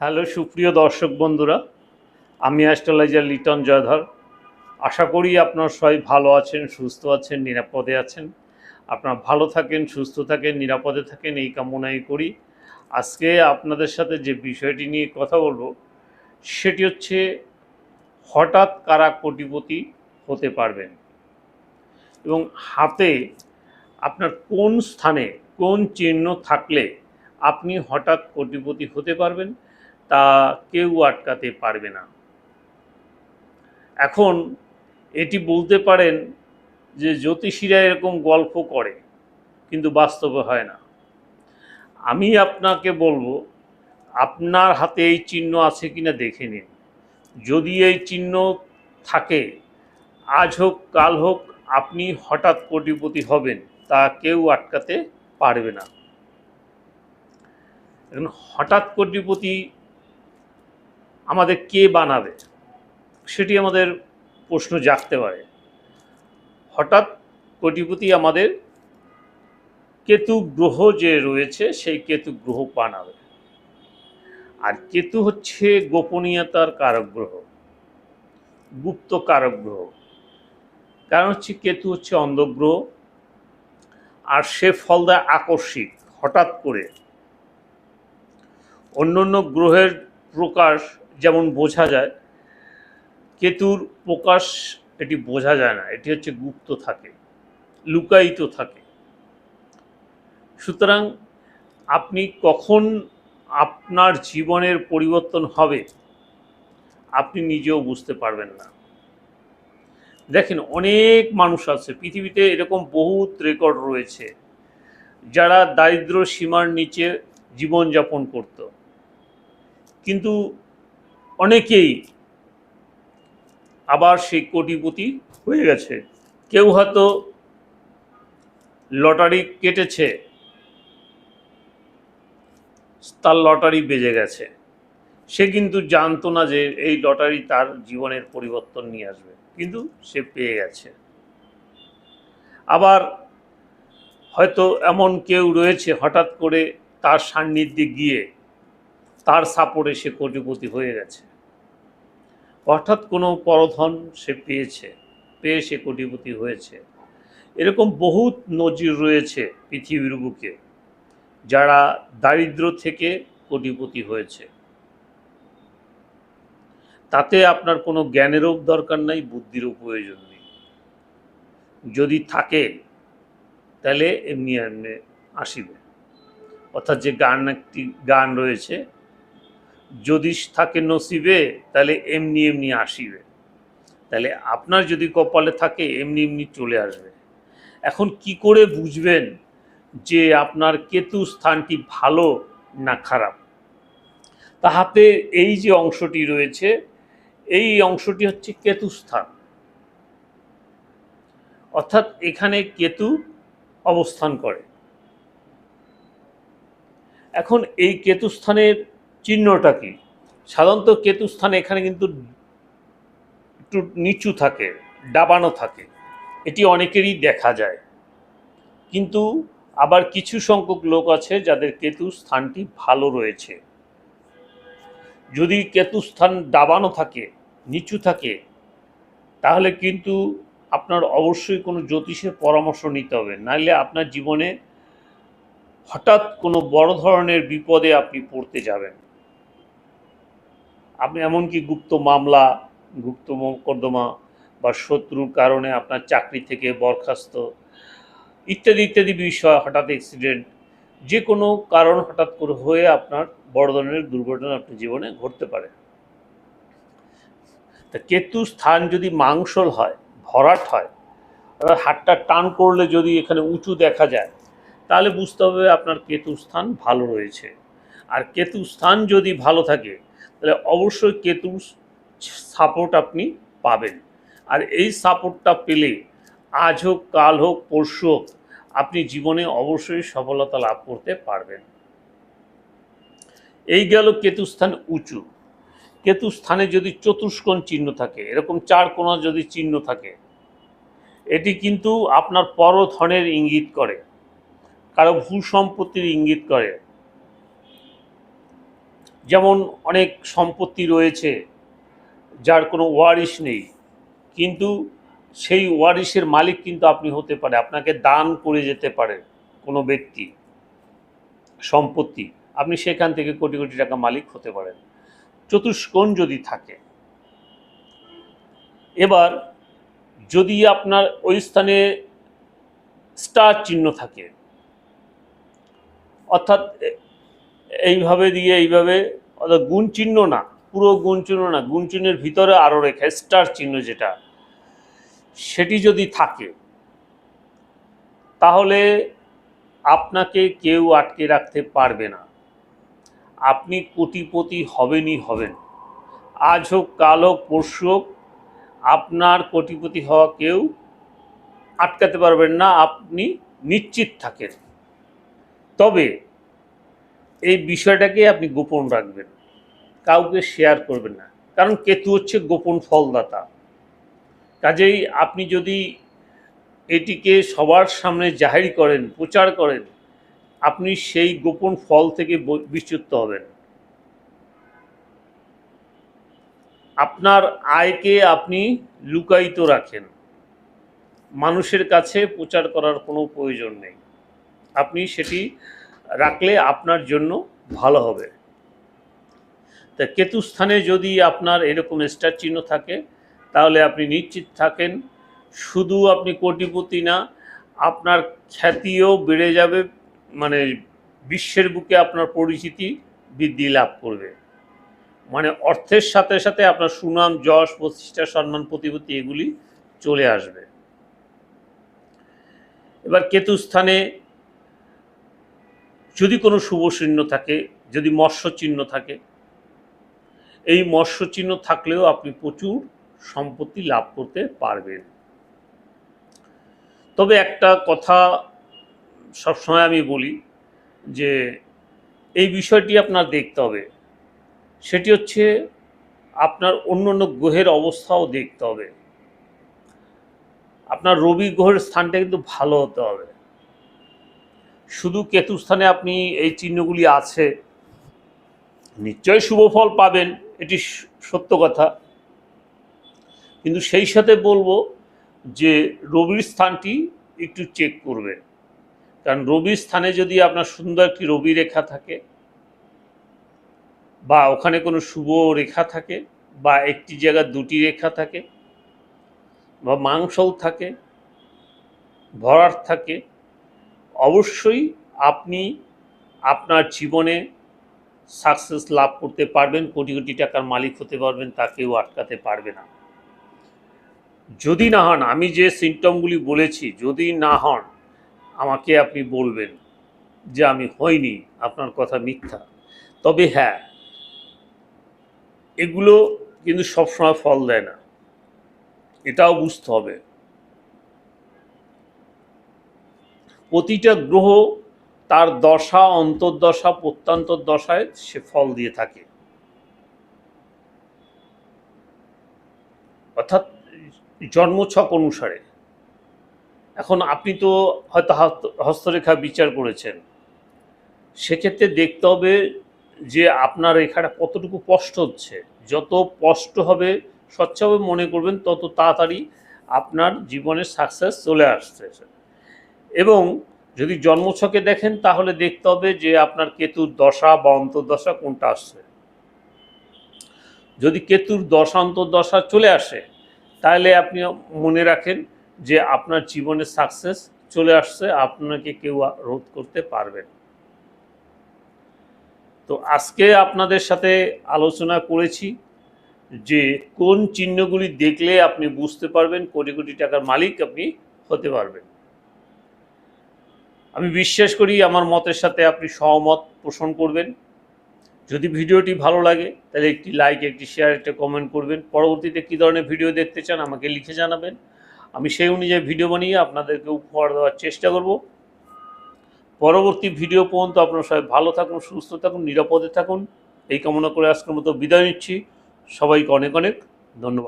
Hello, সুপ্রিয় দর্শক বন্ধুরা, আমি অ্যাস্ট্রোলজার লিটন জয়ধর। আশা করি আপনার সবাই ভালো আছেন, সুস্থ আছেন, নিরাপদে আছেন। আপনারা ভালো থাকেন, সুস্থ থাকেন, নিরাপদে থাকেন, এই কামনাই করি। আজকে আপনাদের সাথে যে বিষয়টি নিয়ে কথা বলব, সেটি হচ্ছে হঠাৎ কারা কোটিপতি হতে পারবেন? এবং হাতে আপনার কোন স্থানে কোন চিহ্ন থাকলে আপনি হঠাৎ কোটিপতি হতে পারবেন? তা কেউ আটকাতে পারবে না। এখন এটি বলতে পারেন যে জ্যোতিষীরা এরকম গল্প করে, কিন্তু বাস্তবে হয় না। আমি আপনাকে বলব, আপনার হাতে এই চিহ্ন আছে কিনা দেখে নিন। যদি এই চিহ্ন থাকে, আজ হোক, কাল হোক, আপনি হঠাৎ কোটিপতি হবেন, তা কেউ আটকাতে পারবে না। এখন হঠাৎ কোটিপতি আমাদের কে বানাবে? সেটি আমাদের প্রশ্ন জাগতে পারে। হঠাৎ কোটিপতি আমাদের কেতু গ্রহ যে রয়েছে, সেই কেতু গ্রহ বানাবে। আর কেতু হচ্ছে গোপনীয়তার কারক গ্রহ, গুপ্ত কারক গ্রহ। কারণ হচ্ছে কেতু হচ্ছে অন্ধগ্রহ, আর সে ফল দেয় আকস্মিক, হঠাৎ করে। অন্য অন্য গ্রহের প্রকাশ যেমন বোঝা যায়, কেতুর প্রকাশ এটি বোঝা যায় না, এটি হচ্ছে গুপ্ত থাকে, লুকায়িত থাকে। সুতরাং আপনি কখন আপনার জীবনের পরিবর্তন হবে, আপনি নিজেও বুঝতে পারবেন না। দেখেন, অনেক মানুষ আছে, পৃথিবীতে এরকম বহুত রেকর্ড রয়েছে, যারা দারিদ্র সীমার নিচে জীবনযাপন করত। কিন্তু অনেকেই আবার সেই কোটিপতি হয়ে গেছে। কেউ হয়তো লটারি কেটেছে, তার লটারি বেজে গেছে। সে কিন্তু জানতো না যে এই লটারি তার জীবনের পরিবর্তন নিয়ে আসবে, কিন্তু সে পেয়ে গেছে। আবার হয়তো এমন কেউ রয়েছে, হঠাৎ করে তার সান্নিধ্যে গিয়ে তার সাপোর্টে সে কোটিপতি হয়ে গেছে। হঠাৎ কোনো পরধন সে পেয়েছে, পেয়ে সে কোটিপতি হয়েছে। এরকম বহুত নজির রয়েছে পৃথিবীর বুকে, যারা দারিদ্র থেকে কোটিপতি হয়েছে। তাতে আপনার কোনো জ্ঞানেরও দরকার নাই, বুদ্ধিরও প্রয়োজন নেই। যদি থাকে, তাহলে এমনি এমনি আসিবে। অর্থাৎ যে গান একটি গান রয়েছে যদি থাকে নসিবে, তাহলে এমনি এমনি আসিবে। তাহলে আপনার যদি কপালে থাকে, এমনি এমনি চলে আসবে। এখন কি করে বুঝবেন যে আপনার কেতু স্থানটি ভালো না খারাপ? তাহাতে এই যে অংশটি রয়েছে, এই অংশটি হচ্ছে কেতু স্থান। অর্থাৎ এখানে কেতু অবস্থান করে। এখন এই কেতু স্থানের চিহ্নটা কি? সাধারণত কেতু স্থান এখানে কিন্তু একটু নিচু থাকে, ডাবানো থাকে। এটি অনেকেরই দেখা যায়। কিন্তু আবার কিছু সংখ্যক লোক আছে যাদের কেতু স্থানটি ভালো রয়েছে। যদি কেতু স্থান দাবানো থাকে, নিচু থাকে, তাহলে কিন্তু আপনার অবশ্যই কোনো জ্যোতিষের পরামর্শ নিতে হবে। নাহলে আপনার জীবনে হঠাৎ কোনো বড় ধরনের বিপদে আপনি পড়তে যাবেন। আপনি এমনকি গুপ্ত মামলা, গুপ্ত মোকদ্দমা বা শত্রুর কারণে আপনার চাকরি থেকে বরখাস্ত ইত্যাদি ইত্যাদি বিষয়, হঠাৎ অ্যাক্সিডেন্ট যে কোনো কারণ হঠাৎ করে হয়ে আপনার বড় ধরনের দুর্ঘটনা আপনার জীবনে ঘটতে পারে। তা কেতু স্থান যদি মাংসল হয়, ভরাট হয় অর্থাৎ হাতটা টান করলে যদি এখানে উঁচু দেখা যায়, তাহলে বুঝতে হবে আপনার কেতু স্থান ভালো রয়েছে। আর কেতু স্থান যদি ভালো থাকে তাহলে অবশ্যই কেতুর সাপোর্ট আপনি পাবেন। আর এই সাপোর্টটা পেলে আজ হোক, কাল হোক, পরশু হোক, আপনি জীবনে অবশ্যই সফলতা লাভ করতে পারবেন। এই গেল কেতুস্থান উঁচু। কেতুস্থানে যদি চতুষ্কোণ চিহ্ন থাকে, এরকম চার কোণা যদি চিহ্ন থাকে, এটি কিন্তু আপনার পরধনের ইঙ্গিত করে, কারও ভূ সম্পত্তির ইঙ্গিত করে। যেমন অনেক সম্পত্তি রয়েছে, যার কোনো ওয়ারিশ নেই, কিন্তু সেই ওয়ারিশের মালিক কিন্তু আপনি হতে পারে, আপনাকে দান করে যেতে পারে কোনো ব্যক্তি, সম্পত্তি, আপনি সেখান থেকে কোটি কোটি টাকা মালিক হতে পারেন। চতুষ্কোণ যদি থাকে, এবার যদি আপনার ওই স্থানে স্টার চিহ্ন থাকে, অর্থাৎ এইভাবে দিয়ে এইভাবে গুণ চিহ্ন না, পুরো গুণ চিহ্ন না, গুণ চিহ্নের ভিতরে আরও রেখা স্টার চিহ্ন যেটা, সেটি যদি থাকে, তাহলে আপনাকে কেউ আটকে রাখতে পারবে না। আপনি কোটিপতি হবেনই হবেন। আজ হোক, কাল হোক, পরশু হোক, আপনার কোটিপতি হওয়া কেউ আটকাতে পারবেন না, আপনি নিশ্চিত থাকেন। তবে এই বিষয়টাকে আপনি গোপন রাখবেন। কাউকে শেয়ার করবেন না। কারণ কেতু হচ্ছে গোপন ফলদাতা। কাজেই আপনি যদি এটিকে সবার সামনে জাহির করেন, প্রচার করেন, আপনি সেই গোপন ফল থেকে বিচ্যুত হবেন। আপনার আয়কে আপনি লুকায়িত রাখেন। মানুষের কাছে প্রচার করার কোনো প্রয়োজন নেই। আপনি সেটি রাখলে আপনার জন্য ভালো হবে। তা কেতু স্থানে যদি আপনার এরকম স্টার চিহ্ন থাকে, তাহলে আপনি নিশ্চিত থাকেন, শুধু আপনি কোটিপতি না, আপনার খ্যাতিও বেড়ে যাবে মানে বিশ্বের বুকে আপনার পরিচিতি বৃদ্ধি লাভ করবে। মানে অর্থের সাথে সাথে আপনার সুনাম, যশ, প্রতিষ্ঠা, সম্মান, প্রতিপত্তি এগুলি চলে আসবে। এবার কেতু স্থানে যদি কোনো শুভ চিহ্ন থাকে, যদি মৎস্য চিহ্ন থাকে, এই মৎস্য চিহ্ন থাকলেও আপনি প্রচুর সম্পত্তি লাভ করতে পারবেন। তবে একটা কথা সবসময় আমি বলি যে, এই বিষয়টি আপনার দেখতে হবে। সেটি হচ্ছে আপনার অন্য অন্য গ্রহের অবস্থাও দেখতে হবে। আপনার রবি গ্রহের স্থানটা কিন্তু ভালো হতে হবে। শুধু কেতুস্থানে আপনি এই চিহ্নগুলি আছে নিশ্চয় শুভ ফল পাবেন, এটি সত্য কথা। কিন্তু সেই সাথে বলব যে রবির স্থানটি একটু চেক করবে। কারণ রবির স্থানে যদি আপনার সুন্দর একটি রবি রেখা থাকে, বা ওখানে কোনো শুভ রেখা থাকে, বা একটি জায়গায় দুটি রেখা থাকে, বা মাংসল থাকে, ভরাট থাকে অবশ্যই আপনি আপনার জীবনে সাকসেস লাভ করতে পারবেন, কোটি কোটি টাকার মালিক হতে পারবেন, তা কেউ আটকাতে পারবে না। যদি না হন, আমি যে সিমটমগুলি বলেছি, যদি না হন, আমাকে আপনি বলবেন যে আমি হইনি, আপনার কথা মিথ্যা। তবে হ্যাঁ এগুলো কিন্তু সবসময় ফল দেয় না। এটাও বুঝতে হবে। প্রতিটা গ্রহ তার দশা, অন্তর্দশা প্রত্যন্তর দশায় সে ফল দিয়ে থাকে। অর্থাৎ জন্মছক অনুসারে। এখন আপনি তো হয়তো হস্তরেখা বিচার করেছেন। সেক্ষেত্রে দেখতে হবে যে আপনার রেখাটা কতটুকু স্পষ্ট হচ্ছে। যত স্পষ্ট হবে, স্বচ্ছভাবে মনে করবেন, তত তাড়াতাড়ি আপনার জীবনের সাকসেস চলে আসছে। এবং যদি জন্মছকে দেখেন, তাহলে দেখতে হবে যে আপনার কেতুর দশা বা অন্তর্দশা কোনটা আসছে। যদি কেতুর দশা, অন্তর্দশা চলে আসে, তাহলে আপনি মনে রাখেন যে আপনার জীবনে সাকসেস চলে আসছে, আপনাকে কেউ রোধ করতে পারবে না। তো আজকে আপনাদের সাথে আলোচনা করেছি যে কোন চিহ্নগুলি দেখলে আপনি বুঝতে পারবেন, কোটি কোটি টাকার মালিক আপনি হতে পারবেন। আমি বিশ্বাস করি আমার মতের সাথে আপনি সহমত পোষণ করবেন। যদি ভিডিওটি ভালো লাগে, তাহলে একটি লাইক একটি শেয়ার একটা কমেন্ট করবেন। পরবর্তীতে কী ধরনের ভিডিও দেখতে চান আমাকে লিখে জানাবেন। আমি সেই অনুযায়ী ভিডিও বানিয়ে আপনাদেরকে উপহার দেওয়ার চেষ্টা করব। পরবর্তী ভিডিও পর্যন্ত আপনারা সবাই ভালো থাকুন, সুস্থ থাকুন, নিরাপদে থাকুন। এই কামনা করে আজকের মতো বিদায় নিচ্ছি। সবাইকে অনেক অনেক ধন্যবাদ।